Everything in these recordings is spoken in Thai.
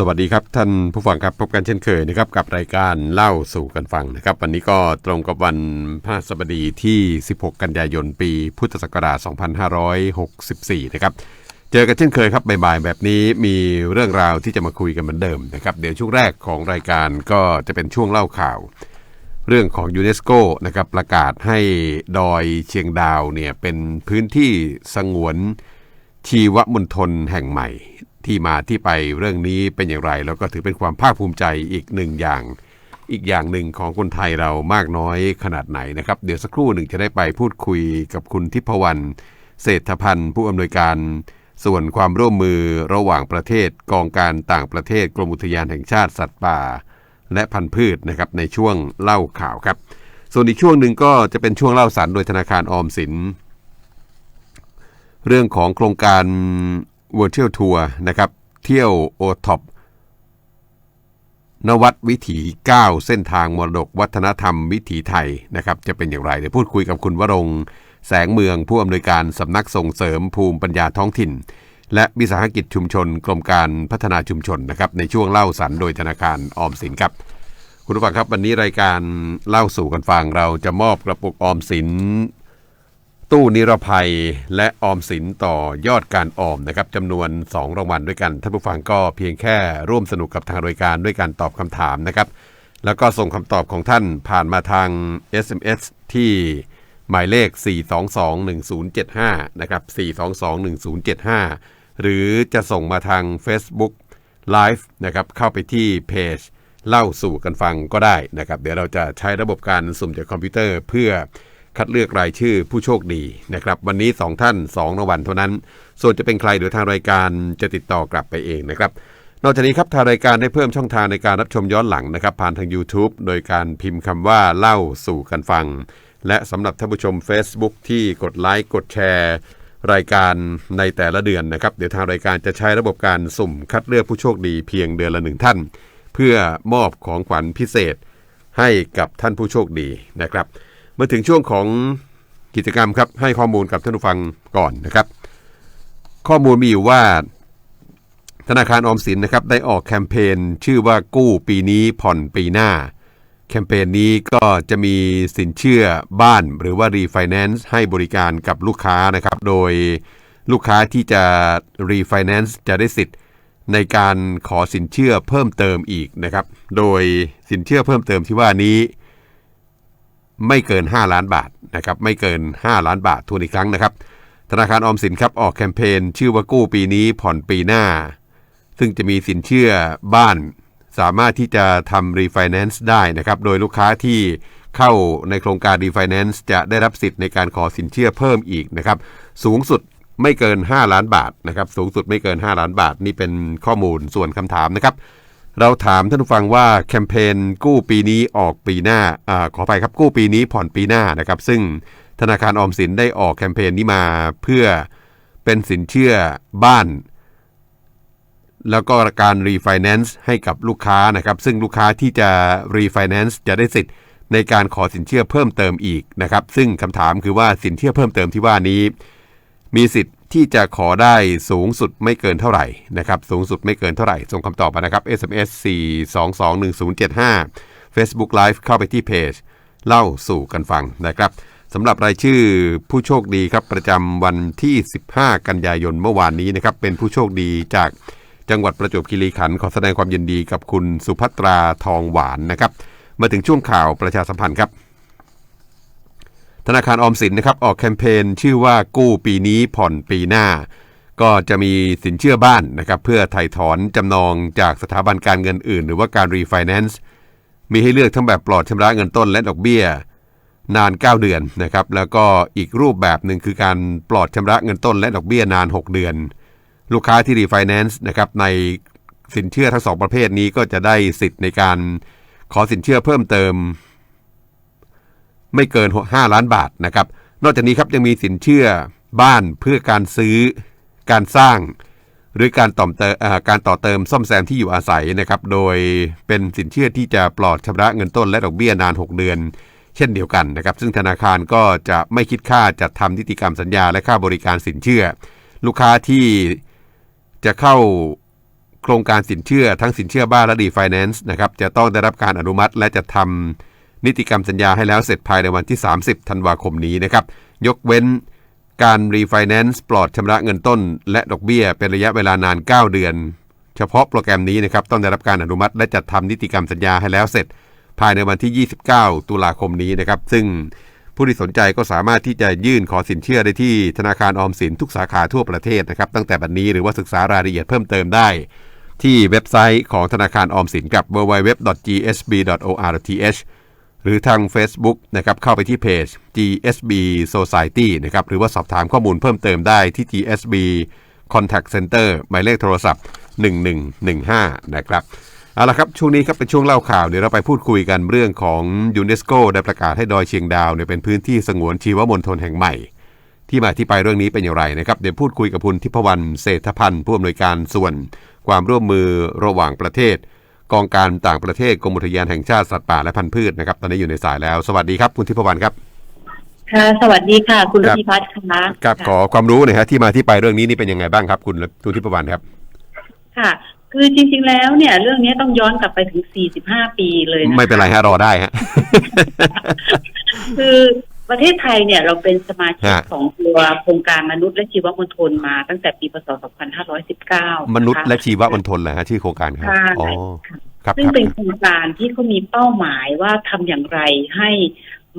สวัสดีครับท่านผู้ฟังครับพบกันเช่นเคยนะครับกับรายการเล่าสู่กันฟังนะครับ วันนี้ก็ตรงกับวันพฤหัสบดีที่ 16 กันยายนปีพุทธศักราช 2564 นะครับ เจอกันเช่นเคยครับบ่ายๆแบบนี้มีเรื่องราวที่จะมาคุยกันเหมือนเดิมนะครับ เดี๋ยวช่วงแรกของรายการก็จะเป็นช่วงเล่าข่าว เรื่องของยูเนสโกนะครับประกาศให้ดอยเชียงดาวเนี่ยเป็นพื้นที่สงวนชีวมณฑลแห่งใหม่ ที่มาที่ไปเรื่องนี้เป็นอย่างไร แล้วก็ถือเป็นความภาคภูมิใจอีกหนึ่งอย่าง อีกอย่างหนึ่งของคนไทยเรามากน้อยขนาดไหนนะครับ เดี๋ยวสักครู่หนึ่งจะได้ไปพูดคุยกับคุณทิพวรรณเศรษฐพันธ์ผู้อำนวยการส่วนความร่วมมือระหว่างประเทศกองการต่างประเทศกรมอุทยานแห่งชาติสัตว์ป่า และพันธุ์พืชนะครับในช่วงเล่าข่าวครับ ส่วนอีกช่วงหนึ่งก็จะเป็นช่วงเล่าสารโดยธนาคารออมสิน เรื่องของโครงการ Virtual Tour นะครับ เที่ยวโอท็อปนวัดวิถี 9 เส้นทางมรดกวัฒนธรรมวิถีไทยนะครับ จะเป็นอย่างไร เดี๋ยวพูดคุยกับคุณวรงแสงเมืองผู้อำนวยการสำนักส่งเสริมภูมิปัญญาท้องถิ่น และวิสาหกิจชุมชน กรมการพัฒนาชุมชนนะครับในช่วงเล่าสันโดยธนาคารออมสินครับ คุณผู้ฟังครับวันนี้รายการเล่าสู่กันฟังเราจะมอบกระปุกออมสิน ตู้นิรภัยและออมสินต่อยอดการออมนะครับจำนวน 2 รางวัลด้วยกันท่านผู้ฟังก็เพียงแค่ร่วมสนุกกับทางรายการด้วยการตอบคำถามนะครับ แล้วก็ส่งคำตอบของท่านผ่านมาทาง SMS ที่หมายเลข 4221075 นะครับ 4221075 หรือจะส่งมาทาง Facebook Live นะครับเข้าไปที่เพจเล่าสู่กันฟังก็ได้นะครับ เดี๋ยวเราจะใช้ระบบการสุ่มจากคอมพิวเตอร์เพื่อ คัดเลือกรายชื่อผู้โชคดีนะครับ วันนี้ 2 ท่าน2รางวัลเท่านั้น ส่วนจะเป็นใครเดี๋ยวทางรายการจะติดต่อกลับไปเองนะครับ นอกจากนี้ครับทางรายการได้เพิ่มช่องทางในการรับชมย้อนหลังนะครับ ผ่านทาง YouTube โดยการพิมพ์คำว่าเล่าสู่กันฟัง และสำหรับท่านผู้ชม Facebook ที่กดไลค์กดแชร์รายการในแต่ละเดือนนะครับ เดี๋ยวทางรายการจะใช้ระบบการสุ่มคัดเลือกผู้โชคดีเพียงเดือนละหนึ่งท่าน เพื่อมอบของขวัญพิเศษให้กับท่านผู้โชคดีนะครับ มื่อถึงช่วงของกิจกรรมครับให้ข้อมูลกับท่านผู้ฟังก่อนนะครับ ข้อมูลมีอยู่ว่า ธนาคารออมสินนะครับได้ออกแคมเปญชื่อว่ากู้ปีนี้ผ่อนปีหน้า แคมเปญนี้ก็จะมีสินเชื่อบ้านหรือว่ารีไฟแนนซ์ให้บริการกับลูกค้านะครับ โดยลูกค้าที่จะรีไฟแนนซ์จะได้สิทธิ์ในการขอสินเชื่อเพิ่มเติมอีกนะครับ โดยสินเชื่อเพิ่มเติมที่ว่านี้ ไม่เกิน 5 ล้านบาทนะครับไม่เกิน 5 ล้านบาททวนอีกครั้งนะครับ ธนาคารออมสินครับออกแคมเปญชื่อว่ากู้ปีนี้ผ่อนปีหน้า ซึ่งจะมีสินเชื่อบ้านสามารถที่จะทำรีไฟแนนซ์ได้นะครับ โดยลูกค้าที่เข้าในโครงการรีไฟแนนซ์จะได้รับสิทธิ์ในการขอสินเชื่อเพิ่มอีกนะครับ สูงสุดไม่เกิน 5 ล้านบาทนะครับ สูงสุดไม่เกิน 5 ล้านบาท นี่เป็นข้อมูลส่วนคำถามนะครับ เราถามท่านผู้ฟังว่าแคมเปญกู้ปีนี้ออกปีหน้าอขอไปครับกู้ปีนี้ผ่อนปีหน้านะครับ ซึ่งธนาคารออมสินได้ออกแคมเปญนี้มาเพื่อเป็นสินเชื่อบ้าน แล้วก็การรีไฟแนนซ์ให้กับลูกค้านะครับ ซึ่งลูกค้าที่จะรีไฟแนนซ์จะได้สิทธิ์ในการขอสินเชื่อเพิ่มเติมอีกนะครับ ซึ่งคำถามคือว่าสินเชื่อเพิ่มเติมที่ว่านี้ มีสิทธิ์ ที่จะขอได้สูงสุดไม่เกินเท่าไหร่นะครับสูงสุดไม่เกินเท่าไหร่ ส่งคำตอบมานะครับ SMS 4221075 Facebook Live เข้าไปที่เพจ เล่าสู่กันฟังนะครับสำหรับรายชื่อผู้โชคดีครับประจำวันที่ 15 กันยายนเมื่อวานนี้นะครับเป็นผู้โชคดีจากจังหวัดประจวบคีรีขันธ์ขอแสดงความยินดีกับคุณสุภัตราทองหวานนะครับมาถึงช่วงข่าวประชาสัมพันธ์ครับ ธนาคารออมสินนะครับออกแคมเปญชื่อว่ากู้ปีนี้ผ่อนปีหน้า ก็จะมีสินเชื่อบ้านนะครับเพื่อไถ่ถอนจำนองจากสถาบันการเงินอื่น หรือว่าการรีไฟแนนซ์มีให้เลือกทั้งแบบปลอดชำระเงินต้นและดอกเบี้ย นาน 9 เดือนนะครับแล้วก็อีกรูปแบบหนึ่งคือการปลอดชำระเงินต้นและดอกเบี้ยนาน 6 เดือน ลูกค้าที่รีไฟแนนซ์นะครับในสินเชื่อทั้งสองประเภทนี้ก็จะได้สิทธิ์ในการขอสินเชื่อเพิ่มเติม ไม่เกิน 5 ล้านบาทนะครับ นอกจากนี้ครับยังมีสินเชื่อบ้านเพื่อการซื้อ การสร้าง หรือการต่อเติมการต่อเติมซ่อมแซมที่อยู่อาศัยนะครับ โดยเป็นสินเชื่อที่จะปลอดชำระเงินต้นและดอกเบี้ยนาน 6 เดือน เช่นเดียวกันนะครับ ซึ่งธนาคารก็จะไม่คิดค่าจัดทำนิติกรรมสัญญาและค่าบริการสินเชื่อ ลูกค้าที่จะเข้าโครงการสินเชื่อทั้งสินเชื่อบ้านและดีไฟแนนซ์นะครับจะต้องได้รับการอนุมัติและจะทำ นิติกรรมสัญญาให้แล้วเสร็จภายในวันที่ 30 ธันวาคมนี้นะครับ ยกเว้นการรีไฟแนนซ์ปลอดชำระเงินต้น และดอกเบี้ยเป็นระยะเวลานาน 9 เดือน เฉพาะโปรแกรมนี้นะครับต้องได้รับการอนุมัติและจัดทำนิติกรรมสัญญาให้แล้วเสร็จ ภายในวันที่ 29 ตุลาคมนี้นะครับ ซึ่งผู้ที่สนใจก็สามารถที่จะยื่นขอสินเชื่อได้ที่ธนาคารออมสินทุกสาขาทั่วประเทศนะครับ ตั้งแต่บัดนนี้หรือว่าศึกษารายละเอียดเพิ่มเติมได้ ที่เว็บไซต์ของธนาคารออมสินกับ www.gsb.or.th หรือทาง Facebook นะครับเข้าไปที่เพจ GSB Society นะครับหรือว่าสอบถามข้อมูลเพิ่มเติมได้ที่ GSB Contact Center หมายเลขโทรศัพท์ 1115 นะครับเอาละครับ ช่วงนี้ครับเป็นช่วงเล่าข่าวเดี๋ยวเราไปพูดคุยกันเรื่องของยูเนสโกได้ประกาศให้ดอยเชียงดาวเนี่ยเป็นพื้นที่สงวนชีวมณฑลแห่งใหม่ ที่มาที่ไปเรื่องนี้เป็นอย่างไรนะครับเดี๋ยวพูดคุยกับคุณทิพวรรณเศรษฐพันธ์ผู้อำนวยการส่วนความร่วมมือระหว่างประเทศ กองการต่างประเทศกรมอุทยานแห่งชาติสัตว์ป่าและพันธุ์พืชนะครับ ตอนนี้อยู่ในสายแล้ว สวัสดีครับ คุณทิพวรรณครับ ค่ะ สวัสดีค่ะ คุณครรับพิพัฒน์ค่ะครับขอความรู้หน่อยฮะที่มาที่ไปเรื่องนี้นี่เป็นยังไงบ้างครับ คุณคุณทิพวรรณครับ ค่ะ คือจริง ๆ แล้วเนี่ย เรื่องนี้ต้องย้อนกลับไปถึง 45 ปีเลยนะคะไม่เป็นไรฮะรอได้ฮะคือ ประเทศไทยเนี่ยเราเป็นสมาชิกฮะ ของตัวโครงการมนุษย์และชีวมณฑลมาตั้งแต่ปีพศ 2519มนุษย์และชีวมณฑลเหรอฮะชื่อโครงการครับค่ะอ๋อ ครับซึ่งครับเป็นโครงการที่เขามีเป้าหมายว่าทำอย่างไรให้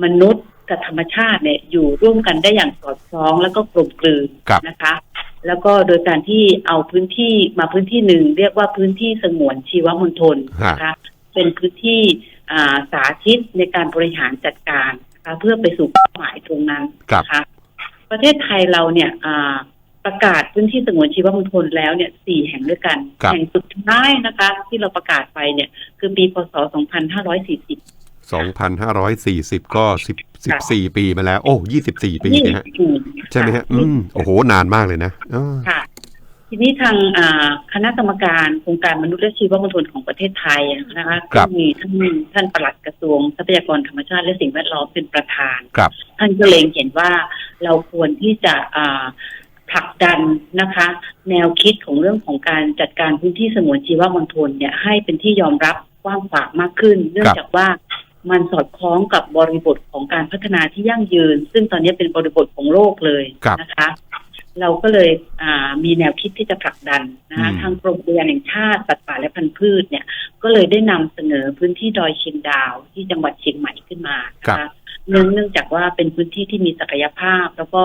มนุษย์กับธรรมชาติเนี่ยอยู่ร่วมกันได้อย่างสอดคล้องแล้วก็กลมกลืนครับนะคะ แล้วก็โดยการที่เอาพื้นที่มาพื้นที่หนึ่งเรียกว่าพื้นที่สงวนชีวมณฑลนะคะ เป็นพื้นที่อ่าสาธิตในการบริหารจัดการนะคะ เพื่อไปสู่เป้าหมายตรงนั้นครับนะคะประเทศไทยเราเนี่ยอ่าประกาศพื้นที่สงวนชีวมณฑลแล้วเนี่ยสี่แห่งด้วยกันครับแห่งสุดท้ายนะคะ ที่เราประกาศไปเนี่ยคือปีพศ 2540 2,540 ก็10 14 ปีมาแล้ว โอ้ 24 ปีนะฮะใช่ไหมฮะ อืม โอ้โห นานมากเลยนะอ๋อค่ะ ทีนี้ทางอ่าคณะกรรมการโครงการมนุษย์และชีวมณฑลของประเทศไทยนะคะครับก็มีท่านท่านปลัดกระทรวงทรัพยากรธรรมชาติและสิ่งแวดล้อมเป็นประธานครับท่านก็เล็งเห็นว่าเราควรที่จะอ่าผลักดันนะคะ แนวคิดของเรื่องของการจัดการพื้นที่สงวนชีวมณฑลเนี่ยให้เป็นที่ยอมรับกว้างขวางมากขึ้น เนื่องจากว่ามันสอดคล้องกับบริบทของการพัฒนาที่ยั่งยืน ซึ่งตอนนี้เป็นบริบทของโลกเลยครับนะคะ เราก็เลยอ่ามีแนวคิดที่จะผลักดันนะคะอืมทางกรมอุทยานแห่งชาติสัตว์ป่าและพันธุ์พืชเนี่ย ก็เลยได้นำเสนอพื้นที่ดอยเชียงดาวที่จังหวัดเชียงใหม่ขึ้นมานะคะเนื่องเนื่องจากว่าเป็นพื้นที่ที่มีศักยภาพ แล้วก็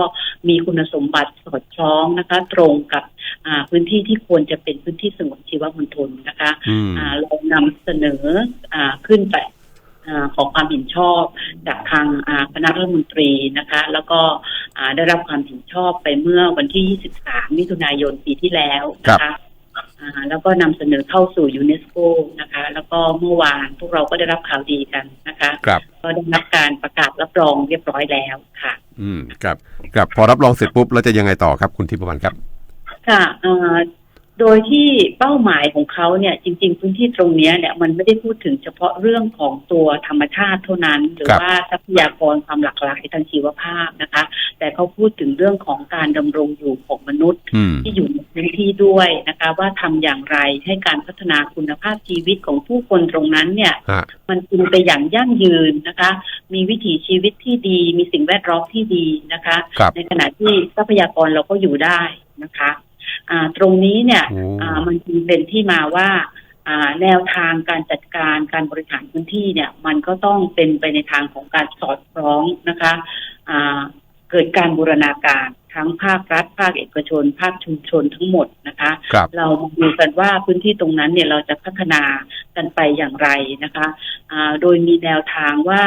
มีคุณสมบัติสอดคล้องนะคะ ตรงกับอ่าพื้นที่ที่ควรจะเป็นพื้นที่สงวนชีวมณฑลนะคะอืมอ่าเรานำเสนออาขึ้นไปอา ขอความเห็นชอบจากทางอ่าคณะรัฐมนตรีนะคะ แล้วก็อ่าได้รับความเห็นชอบไปเมื่อวันที่ 23 มิถุนายนปีที่แล้วนะคะอ่าแล้วก็นำเสนอเข้าสู่ยูเนสโกนะคะ แล้วก็เมื่อวานพวกเราก็ได้รับข่าวดีกันนะคะครับก็ได้รับการประกาศรับรองเรียบร้อยแล้วค่ะ อืมครับครับพอรับรองเสร็จปุ๊บแล้วจะยังไงต่อครับคุณทิพวรรณครับ ค่ะเอ่อ โดยที่เป้าหมายของเขาเนี่ยจริง ๆ พื้นที่ตรงเนี้ยเนี่ยมันไม่ได้พูดถึงเฉพาะเรื่องของตัวธรรมชาติเท่านั้น หรือครับว่าทรัพยากรความหลากหลายทางชีวภาพนะคะ แต่เขาพูดถึงเรื่องของการดำรงอยู่ของมนุษย์อืมที่อยู่ในพื้นที่ด้วยนะคะ ว่าทำอย่างไรให้การพัฒนาคุณภาพชีวิตของผู้คนตรงนั้นเนี่ยฮะมันเป็นไปอย่างยั่งยืนนะคะ มีวิถีชีวิตที่ดี มีสิ่งแวดล้อมที่ดีนะคะครับในขณะที่ทรัพยากรเราก็อยู่ได้นะคะอ่า ตรงนี้เนี่ยโอ้อ่ามันจึงเป็นที่มาว่าอ่าแนวทางการจัดการการบริหารพื้นที่เนี่ย มันก็ต้องเป็นไปในทางของการสอดคล้องนะคะอ่าเกิดการบูรณาการทั้งภาครัฐภาคเอกชน ภาคชุมชนทั้งหมดนะคะครับเรามาดูกันว่าพื้นที่ตรงนั้นเนี่ยเราจะพัฒนากันไปอย่างไรนะคะอ่าโดยมีแนวทางว่า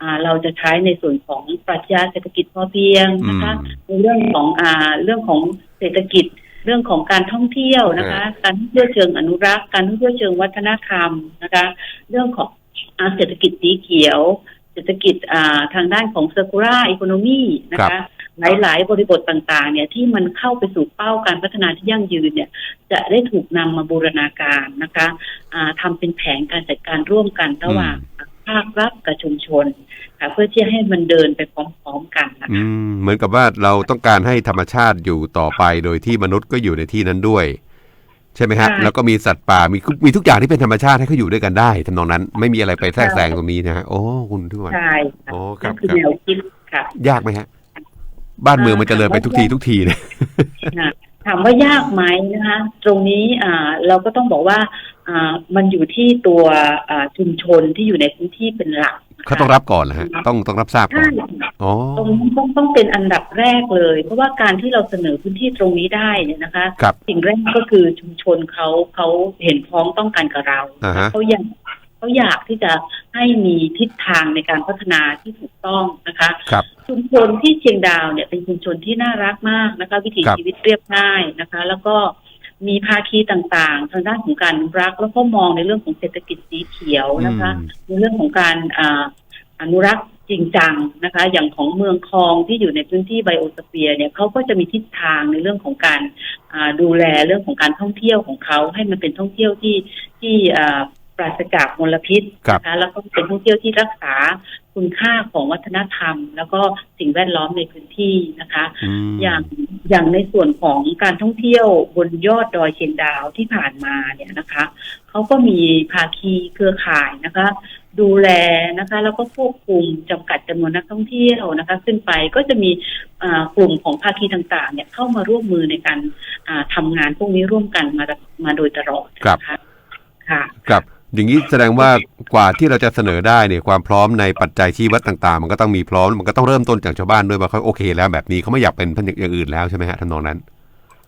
อ่าเราจะใช้ในส่วนของปรัชญาเศรษฐกิจพอเพียงนะคะอืมในเรื่องของอ่าเรื่องของเศรษฐกิจ เรื่องของการท่องเที่ยวนะคะ การท่องเที่ยวเชิงอนุรักษ์ การท่องเที่ยวเชิงวัฒนธรรมนะคะ เรื่องของอาเศรษฐกิจสีเขียว เศรษฐกิจอ่าทางด้านของ circular economy นะครัคะบหลาย ๆ บริบทต่าง ๆ เนี่ยที่มันเข้าไปสู่เป้าการพัฒนาที่ยั่งยืนเนี่ย จะได้ถูกนำมาบูรณาการนะคะอ่าทำเป็นแผนการจัดการร่วมกันระหว่าง ภาครัฐกับชุมชนค่ะเพื่อที่ให้มันเดินไปพร้อมๆกันนะอืคะมเหมือนกับว่าเราต้องการให้ธรรมชาติอยู่ต่อไปโดยที่มนุษย์ก็อยู่ในที่นั้นด้วย ใช่ไหมฮะใช่แล้วก็มีสัตว์ป่ามีมีทุกอย่างที่เป็นธรรมชาติให้เขาอยู่ด้วยกันได้ทำนองนั้น ไม่มีอะไรไปแทรกแซงตรงนี้นะฮะโอ้คุณทุกวันใช่ค่ะโอ้ครับนั่นคือครับแนวคิดค่ะ ยากไหมฮะ บ้านเมืองมันจเจริญไปทุกทีทุกทีเลยค่ะถามว่ายากไหมนะคะ ตรงนี้อ่าเราก็ต้องบอกว่าอ่า มันอยู่ที่ตัวอ่าชุมชนที่อยู่ในพื้นที่เป็นหลักนะคะเขาต้องรับก่อนนะฮะต้องต้องรับทราบก่อใช่นอ๋อตรงนี้ต้องต้องเป็นอันดับแรกเลย เพราะว่าการที่เราเสนอพื้นที่ตรงนี้ได้เนี่ยนะคะครับสิ่งแรกก็คือชุมชนเขาเขาเห็นพ้องต้องการกับเราอ่าฮะเขาอยากเขาอยากที่จะให้มีทิศทางในการพัฒนาที่ถูกต้องนะคะครับชุมชนที่เชียงดาวเนี่ยเป็นชุมชนที่น่ารักมากนะคะ วิถีครับชีวิตเรียบง่ายนะคะ แล้วก็ มีภาคีต่างๆ ทางด้านของการอนุรักษ์แล้วก็มองในเรื่องของเศรษฐกิจสีเขียวนะคะอืมในเรื่องของการอ่าอนุรักษ์จริงจังนะคะ อย่างของเมืองคลองที่อยู่ในพื้นที่ไบโอสเฟียร์เนี่ยเขาก็จะมีทิศทางในเรื่องของการอ่าดูแลเรื่องของการท่องเที่ยวของเขาให้มันเป็นท่องเที่ยวที่ที่อ่า ปราศจากมลพิษครับนะคะแล้วก็เป็นท่องเที่ยวที่รักษาคุณค่าของวัฒนธรรม แล้วก็สิ่งแวดล้อมในพื้นที่นะคะอืมอย่างอย่างในส่วนของการท่องเที่ยวบนยอดดอยเชียงดาวที่ผ่านมาเนี่ยนะคะเขาก็มีภาคีเครือข่ายนะคะ ดูแลนะคะ แล้วก็ควบคุมจำกัดจำนวนนักท่องเที่ยวนะคะ ขึ้นไปก็จะมีอ่ากลุ่มของภาคีต่างๆ เนี่ยเข้ามาร่วมมือในการอ่าทำงานพวกนี้ร่วมกันมามาโดยตลอดนะคะค่ะครับ อย่างนี้แสดงว่ากว่าที่เราจะเสนอได้เนี่ยความพร้อมในปัจจัยชี้วัดต่างๆ มันก็ต้องมีพร้อมมันก็ต้องเริ่มต้นจากชาวบ้านด้วยว่าเขาโอเค แล้วแบบนี้เขาไม่อยากเป็นพันอย่างอื่นแล้วใช่ไหมฮะทำนองนั้น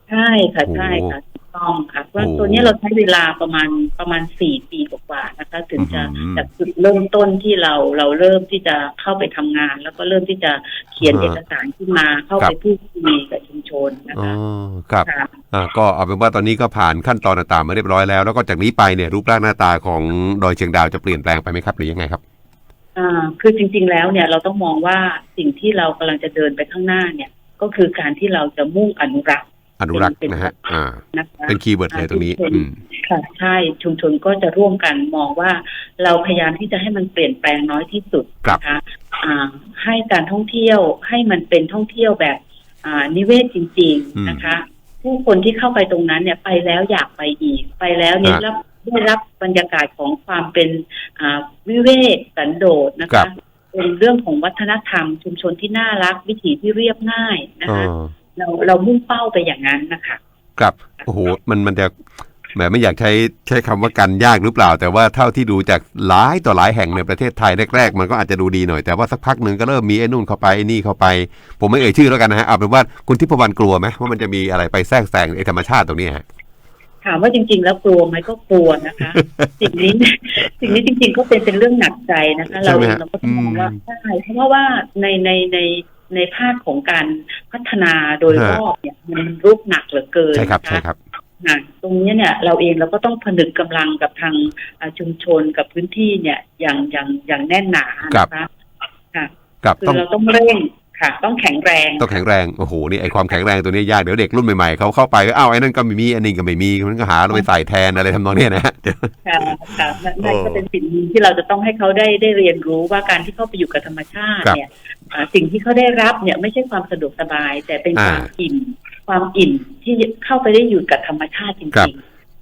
ใช่ค่ะโอ้ใช่ค่ะถูกต้องค่ะว่าโอ้ตัวนี้เราใช้เวลาประมาณประมาณสี่ปีกว่าๆนะคะ ถึงจะอืมจากจุดเริ่มต้นที่เราเราเริ่มที่จะเข้าไปทำงาน แล้วก็เริ่มที่จะเขียนอ่าเอกสารขึ้นมาเข้าครัไปบพูดคุยกับชุมชนนะอ๋อคะครับค่ะอ่า ก็เอาเป็นว่าตอนนี้ก็ผ่านขั้นตอนต่างๆมาเรียบร้อยแล้ว แล้วก็จากนี้ไปเนี่ยรูปร่างหน้าตาของดอยเชียงดาวจะเปลี่ยนแปลงไปไหมครับหรือยังไงครับอ่าคือจริง ๆ แล้วเนี่ยเราต้องมองว่าสิ่งที่เรากำลังจะเดินไปข้างหน้าเนี่ย ก็คือการที่เราจะมุ่งอนุรักษ์อนุรักษ์นะฮะอ่านะคะเป็นคีย์เวิร์ดเลยตรงนี้อ่าอืมค่ะใช่ชุมชนก็จะร่วมกันมองว่าเราพยายามที่จะให้มันเปลี่ยนแปลงน้อยที่สุดครับนะคะอ่าให้การท่องเที่ยวให้มันเป็นท่องเที่ยวแบบอ่านิเวศจริงอืมๆนะคะ ผู้คนที่เข้าไปตรงนั้นเนี่ยไปแล้วอยากไปอีก ไปแล้วเนี่ยอ่ารับได้รับบรรยากาศของความเป็นอ่าวิเวกสันโดษนะครัคะบเป็นเรื่องของวัฒนธรรม ชุมชนที่น่ารัก วิถีที่เรียบง่ายนะอ๋คะอเราเรามุ่งเป้าไปอย่างนั้นนะคะ ครับโอ้โหมันมันจะ แหมไม่อยากใช้ใช้คำว่ากันยากหรือเปล่า แต่ว่าเท่าที่ดูจากหลายต่อหลายแห่งในประเทศไทยแรกๆ มันก็อาจจะดูดีหน่อย แต่ว่าสักพักหนึ่งก็เริ่มมีไอ้นู่นเข้าไปไอ้นี่เข้าไป ผมไม่เอ่ยชื่อแล้วกันนะฮะเอาเป็นว่าคุณทิพวรรณกลัวไหมว่ามันจะมีอะไรไปแทรกแซงไอ้ธรรมชาติตรงนี้ฮะถามว่าจริง ๆ แล้วกลัวไหมก็กลัวนะคะ สิ่งนี้สิ่งนี้จริง ๆ ก็เป็นเป็นเรื่องหนักใจนะคะใช่เราไหมเองฮะเราก็ต้องมองว่าอืมใช่เพราะว่าในในในในภาคของการพัฒนาโดยฮะรอบเนี่ยมันรุกหนักเหลือเกินใช่ครับนะะใช่ครับค่ะ ตรงนี้เนี่ยเราเองเราก็ต้องผนึกกำลังกับทางอ่าชุมชนกับพื้นที่เนี่ยอย่างอย่างอย่างแน่นหนานะคะค่ะกับคืต้อองเราต้องเร่งค่ะ ต้องแข็งแรง ต้องแข็งแรงโอ้โหนี่ไอ้ความแข็งแรงตัวนี้ยากเดี๋ยวเด็กรุ่นใหม่ๆเขาเข้าไปก็อ้าวไอ้นั่นก็ไม่มีอันนี้ก็ไม่มีมันก็หาเราไปใส่แทนอะไรทำนองเนี้ยนะฮะเดี๋ยวค่ะค่ะนั่นนั่นโอ้ก็เป็นสิ่งหนึ่งที่เราจะต้องให้เขาได้ได้เรียนรู้ว่าการที่เข้าไปอยู่กับธรรมชาติครับเนี่ยอ่าสิ่งที่เขาได้รับเนี่ยไม่ใช่ความสะดวกสบายแต่เป็นอ่าความอิ่ม ความอิ่มที่เข้าไปได้อยู่กับธรรมชาติจครับ ริง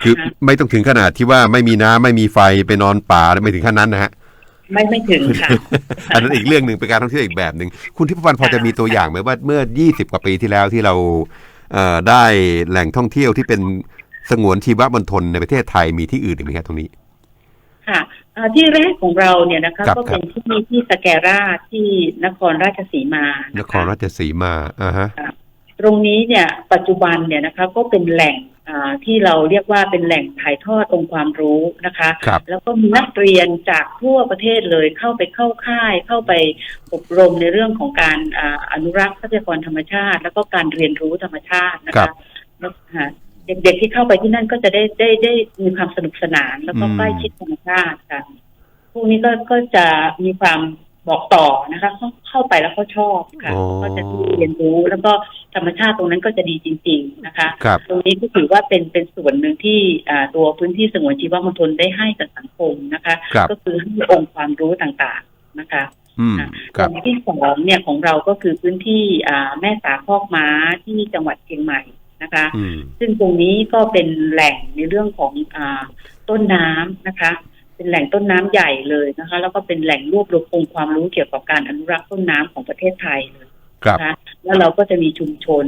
คือไม่ต้องถึงขนาดที่ว่าไม่มีน้ำไม่มีไฟไปนอนป่าไม่ถึงขั้นนั้นนะฮะๆไม่ไม่ถึงค่ะ อันนั้นอีกเรื่องหนึ่งเป็นการท่องเที่ยวอีกแบบหนึ่งคุณทิพวรรณพอจะมีตัวอย่างไหมว่าเมื่อ 20 กว่าปีที่แล้วที่เราเอ่อได้แหล่งท่องเที่ยวที่เป็นสงวนชีวมณฑลในประเทศไทยมีที่อื่นอีกไหมครับตรงนี้ ค่ะอ่าที่แรกของเราเนี่ยนะคะ ครับ ก็เป็นที่ที่สแกราที่นครราชสีมานนครราชสีมาอ่าฮะ ตรงนี้เนี่ยปัจจุบันเนี่ยนะคะก็เป็นแหล่งอ่าที่เราเรียกว่าเป็นแหล่งถ่ายทอดองค์ความรู้นะคะครับแล้วก็มีนักเรียนจากทั่วประเทศเลยเข้าไปเข้าค่าย เข้าไปอบรมในเรื่องของการอ่าอนุรักษ์ทรัพยากรธรรมชาติ แล้วก็การเรียนรู้ธรรมชาตินะครัคะบแล้วค่ะเด็กๆที่เข้าไปที่นั่นก็จะได้ได้ได้มีความสนุกสนาน แล้วก็อืมใกล้ชิดธรรมชาติกันพวกนี้ก็ก็จะมีความ บอกต่อนะคะเข้าเข้าไปแล้วเขาชอบค่ะอ๋อก็จะได้เรียนรู้แล้วก็ธรรมชาติตรงนั้นก็จะดีจริง ๆนะคะครับตรงนี้ก็ถือว่าเป็นเป็นส่วนหนึ่งที่อ่าตัวพื้นที่สงวนชีวมณฑลได้ให้กับสังคมนะคะครับก็คือให้องค์ความรู้ต่างๆนะคะอืมคส่รัวบนที่สองเนี่ยของเราก็คือพื้นที่อ่าแม่สาคอกม้าที่จังหวัดเชียงใหม่นะคะอืมซึ่งตรงนี้ก็เป็นแหล่งในเรื่องของอาต้นน้ำนะคะ เป็นแหล่งต้นน้ำใหญ่เลยนะคะ แล้วก็เป็นแหล่งรวบรวมองค์ความรู้เกี่ยวกับการอนุรักษ์ต้นน้ำของประเทศไทยเลยครับนะคะแล้วเราก็จะมีชุมชน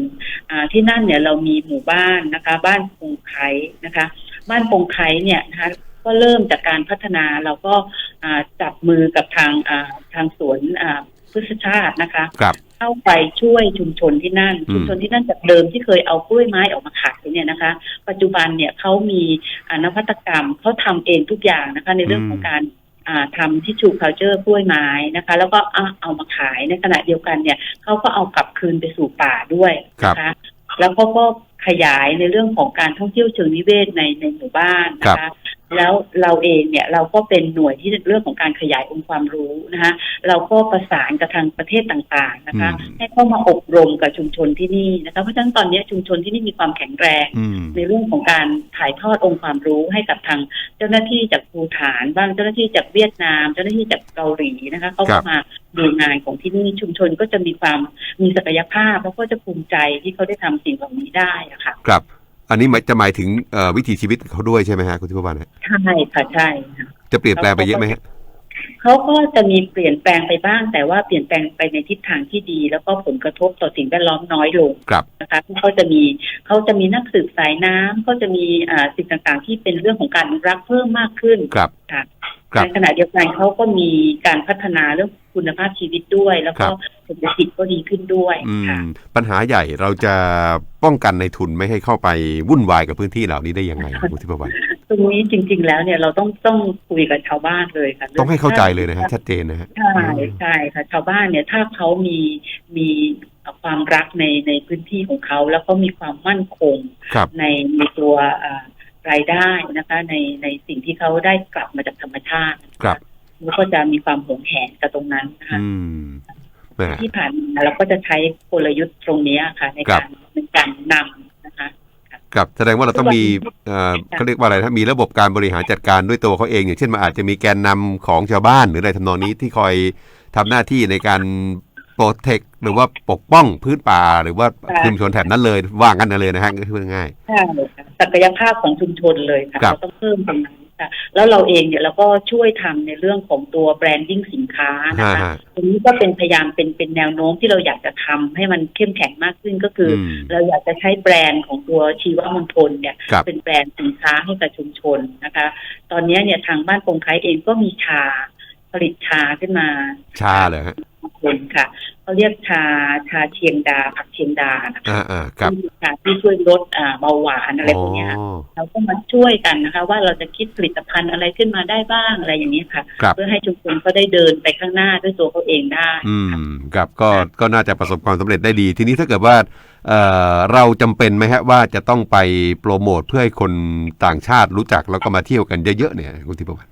อ่าที่นั่นเนี่ยเรามีหมู่บ้านนะคะ บ้านปงไคนะคะ บ้านปงไคเนี่ยนะคะก็เริ่มจากการพัฒนาเราก็อ่าจับมือกับทางอ่าทางสวนอ่าพฤกษชาตินะคะครับ เข้าไปช่วยชุมชนที่นั่นอืมชุมชนที่นั่นจากเดิมที่เคยเอากล้วยไม้ออกมาขายเนี่ยนะคะ ปัจจุบันเนี่ยเขามีอ่านวัตกรรมเขาทำเองทุกอย่างนะคะ ในเรื่องของการอ่าทำที่ชูเคาเจอร์กล้วยไม้นะคะ แล้วก็เอาเอามาขายในขณะเดียวกันเนี่ยเขาก็เอากลับคืนไปสู่ป่าด้วยนะคะแล้วเขาก็ ขยายในเรื่องของการท่องเที่ยวเชิงนิเวศในในหมู่บ้านนะคะแล้วเราเองเนี่ยเราก็เป็นหน่วยที่เรื่องของการขยายองค์ความรู้นะคะเราก็ประสานกับทางประเทศต่างๆนะคะอืมให้เข้ามาอบรมกับชุมชนที่นี่นะคะเพราะฉะนั้นตอนนี้ชุมชนที่นี่มีความแข็งแรงอืมในเรื่องของการถ่ายทอดองค์ความรู้ให้กับทางเจ้าหน้าที่จากภูฐาน บ้างเจ้าหน้าที่จากเวียดนาม เจ้าหน้าที่จากเกาหลีนะคะเขาครัก็บมาดูงานของที่นี่ชุมชนก็จะมีความมีศักยภาพ แล้วก็จะภูมิใจที่เขาได้ทำสิ่งเหล่านี้ได้อะค่ะครับ อันนี้หมายจะหมายถึงเอ่อวิถีชีวิตเขาด้วยใช่ไหมฮะคุณทิพวรรณฮะใช่ค่ะใช่ค่ะจะเปลี่ยนแปลงไปเยอะไหมฮะเขาก็จะมีเปลี่ยนแปลงไปบ้าง แต่ว่าเปลี่ยนแปลงไปในทิศทางที่ดี แล้วก็ผลกระทบต่อสิ่งแวดล้อมน้อยลงครับนะคะเขาจะมีเขาจะมีนักสืบสายน้ำเขาจะมีอ่าสิ่งต่างๆ ที่เป็นเรื่องของการอนุรักษ์เพิ่มมากขึ้นครับค่ะครับ ในขณะเดียวกันเขาก็มีการพัฒนาเรื่องคุณภาพชีวิตด้วย แล้วก็เศรษฐกิจก็ดีขึ้นด้วยอืค่ะมปัญหาใหญ่เราจะป้องกันในทุนไม่ให้เข้าไปวุ่นวายกับพื้นที่เหล่านี้ได้ยังไงครับคุณทิพวรรณตรงนี้จริง ๆ แล้วเนี่ยเราต้องต้องคุยกับชาวบ้านเลยค่ะต้องให้เข้าใจเลยนะฮะชัดเจนนะฮะใช่ใช่ค่ะ ชาวบ้านเนี่ยถ้าเขามีมีความรักในในพื้นที่ของเขา แล้วก็มีความมั่นคงครับในในตัวเอ่อ รายได้นะคะ ในในสิ่งที่เขาได้กลับมาจากธรรมชาตินะะครับแล้วก็จะมีความหวงแหนกับตรงนั้นนะคะอืมแหมที่ผ่านมาเราก็จะใช้กลยุทธ์ตรงเนี้ยค่ะ ในครักาบรในการนำนะคะครับแสดงว่าเราต้องมีเอ่อเขาเรียกว่าอะไรนะมีระบบการบริหารจัดการด้วยตัวเขาเอง อย่างเช่นมันอาจจะมีแกนนำของชาวบ้านหรืออะไรทำนองนี้ที่คอยทำหน้าที่ในการโปรเทคหรือว่าปกป้องพื้นป่า หรือว่าค่ะชุมชนแถบนั้นเลยว่างั้นเลยนะฮะพูดง่ายใช่ค่ะศักยภาพของชุมชนเลยค่ะครับเราต้องเพิ่มตรงนั้นค่ะแล้วเราเองเนี่ยเราก็ช่วยทำในเรื่องของตัวแบรนดิ้งสินค้าๆนะฮะคะฮะตรงนี้ก็เป็นพยายามเป็นเป็นแนวโน้มที่เราอยากจะทำให้มันเข้มแข็งมากขึ้นก็คืออมเราอยากจะใช้แบรนด์ของตัวชีวมณฑลเนี่ยครับเป็นแบรนด์สินค้าให้กับชุมชนนะคะ ตอนนี้เนี่ยทางบ้านปงไคเองก็มีชา ผลิตชาขึ้นมา ชาเลยฮะคนค่ะเขาเรียกชาชาเชียงดาผักเชียงดานะคะอ่าอ่าครับที่ชาที่ช่วยลดอ่าเบาหวานอะไรพวกเนี้ยอ๋อเราก็มาช่วยกันนะคะ ว่าเราจะคิดผลิตภัณฑ์อะไรขึ้นมาได้บ้างอะไรอย่างนี้ค่ะครับเพื่อให้ชุมชนเขาได้เดินไปข้างหน้าด้วยตัวเขาเองได้ อืมครับก็ก็น่าจะประสบความสำเร็จได้ดี ทีนี้ถ้าเกิดว่าเอ่อเราจำเป็นไหมฮะว่าจะต้องไปโปรโมทเพื่อให้คนต่างชาติรู้จักแล้วก็มาเที่ยวกันเยอะๆเนี่ยคุณทิพวรรณ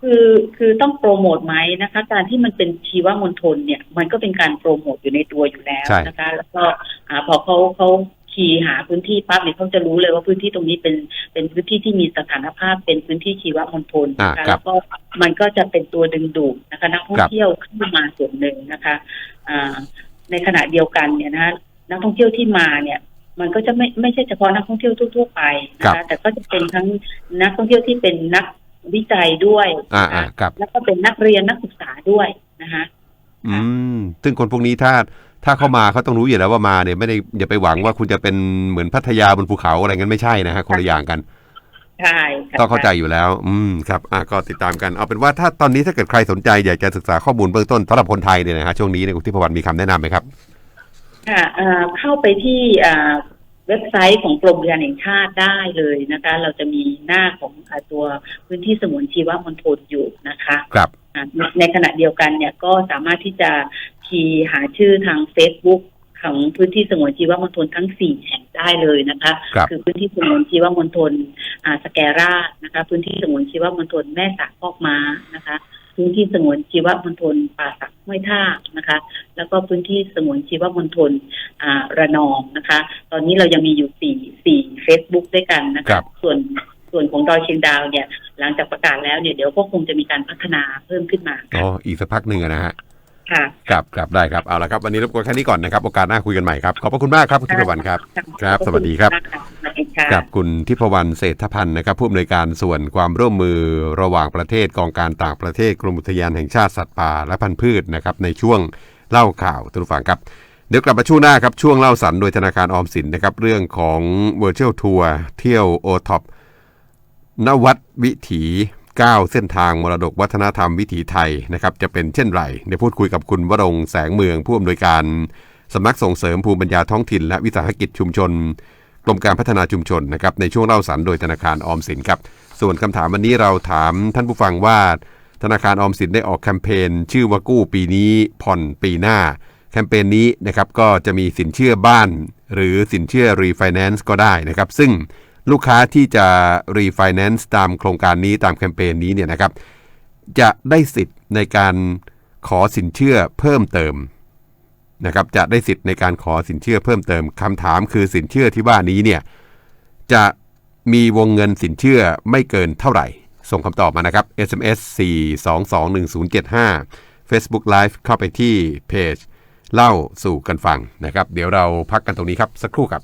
คือคือต้องโปรโมทไหมนะคะ การที่มันเป็นชีวมณฑลเนี่ย มันก็เป็นการโปรโมทอยู่ในตัวอยู่แล้วใช่นะคะ แล้วก็อ่าพอเขาเขาคีย์หาพื้นที่ปั๊บเนี่ยเขาจะรู้เลยว่าพื้นที่ตรงนี้เป็นเป็นพื้นที่ที่มีสถานภาพเป็นพื้นที่ชีวมณฑลนะคะอ่าครับแล้วก็มันก็จะเป็นตัวดึงดูดนะคะนักท่องครับเที่ยวเข้ามาส่วนหนึ่งนะคะอ่าในขณะเดียวกันเนี่ยนะคะนักท่องเที่ยวที่มาเนี่ยมันก็จะไม่ไม่ใช่เฉพาะนักท่องเที่ยวทั่วๆไปนะคะแต่ก็จะเป็นทั้งนักท่องเที่ยวที่เป็นนัก วิจัยด้วยอ่านะคะอ่าครับแล้วก็เป็นนักเรียนนักศึกษาด้วยนะคะอืมซึ่งคนพวกนี้ถ้าถ้าเข้ามาเขาต้องรู้อยู่แล้วว่ามาเนี่ยไม่ได้อย่าไปหวังว่าคุณจะเป็นเหมือนพัทยาบนภูเขาอะไรงั้นไม่ใช่นะฮะคนละอย่างกันใช่ค่ะต้องเข้าใจอยู่แล้ว อืมครับอะก็ติดตามกันเอาเป็นว่าถ้าตอนนี้ถ้าเกิดใครสนใจอยากจะศึกษาข้อมูลเบื้องต้นสำหรับคนไทยเนี่ยนะฮะช่วงนี้เนี่ยคุณทิพวรรณมีคำแนะนำไหมครับค่ะเอ่อเข้าไปที่อ่า เว็บไซต์ของกรมอุทยานแห่งชาติได้เลยนะคะ เราจะมีหน้าของอ่าตัวพื้นที่สงวนชีวมณฑลอยู่นะคะครับอ่าในขณะเดียวกันเนี่ยก็สามารถที่จะคีย์หาชื่อทาง Facebook ของพื้นที่สงวนชีวมณฑลทั้งสี่แห่งได้เลยนะคะครับคือพื้นที่สงวนชีวมณฑลอ่าสแกราชนะคะ พื้นที่สงวนชีวมณฑลแม่สาคอกม้านะคะ พื้นที่สงวนชีวมณฑลป่าสักห้วยท่ากนะคะ แล้วก็พื้นที่สงวนชีวมณฑลอ่าระนองนะคะ ตอนนี้เรายังมีอยู่สี่สี่เฟซบุ๊กด้วยกันนะครัคะบส่วนส่วนของดอยเชียงดาวเนี่ย หลังจากประกาศแล้วเนี่ยเดี๋ยวก็คงจะมีการพัฒนาเพิ่มขึ้นมาอ๋ออีกสักพักหนึ่งอะนะฮะ ค่ะ ครับครับได้ครับเอาละครับวันนี้รบกวนแค่นี้ก่อนนะครับโอกาสหน้าคุยกันใหม่ครับขอบพระคุณมากครับคุณทิพวรรณครับครับ สวัสดีครับสวัสดีค่ะกับคุณทิพวรรณเศรษฐพันธ์นะครับผู้อำนวยการส่วนความร่วมมือระหว่างประเทศกองการต่างประเทศกรมอุทยานแห่งชาติสัตว์ป่าและพันธุ์พืชนะครับในช่วงเล่าข่าวทุกฝั่งครับเดี๋ยวกลับมาช่วงหน้าครับช่วงเล่าสันโดยธนาคารออมสินนะครับเรื่องของ Virtual Tour เที่ยวโอท็อปนวัดวิถี 9 เส้นทางมรดกวัฒนธรรมวิถีไทยนะครับจะเป็นเช่นไรเดี๋ยวพูดคุยกับคุณวรงแสงเมืองผู้อำนวยการสำนักส่งเสริมภูมิปัญญาท้องถิ่นและวิสาหกิจชุมชน กรมการพัฒนาชุมชนนะครับในช่วงเล่าสันโดยธนาคารออมสินครับ ส่วนคำถามวันนี้เราถามท่านผู้ฟังว่า ธนาคารออมสินได้ออกแคมเปญชื่อว่ากู้ปีนี้ผ่อนปีหน้า แคมเปญนี้นะครับก็จะมีสินเชื่อบ้าน หรือสินเชื่อรีไฟแนนซ์ก็ได้นะครับ ซึ่ง ลูกค้าที่จะรีไฟแนนซ์ตามโครงการนี้ตามแคมเปญนี้เนี่ยนะครับจะได้สิทธิ์ในการขอสินเชื่อเพิ่มเติมนะครับจะได้สิทธิ์ในการขอสินเชื่อเพิ่มเติมคำถามคือสินเชื่อที่ว่านี้เนี่ยจะมีวงเงินสินเชื่อไม่เกินเท่าไหร่ ส่งคำตอบมานะครับ SMS 4221075 Facebook Live เข้าไปที่เพจเล่าสู่กันฟังนะครับ เดี๋ยวเราพักกันตรงนี้ครับ สักครู่ครับ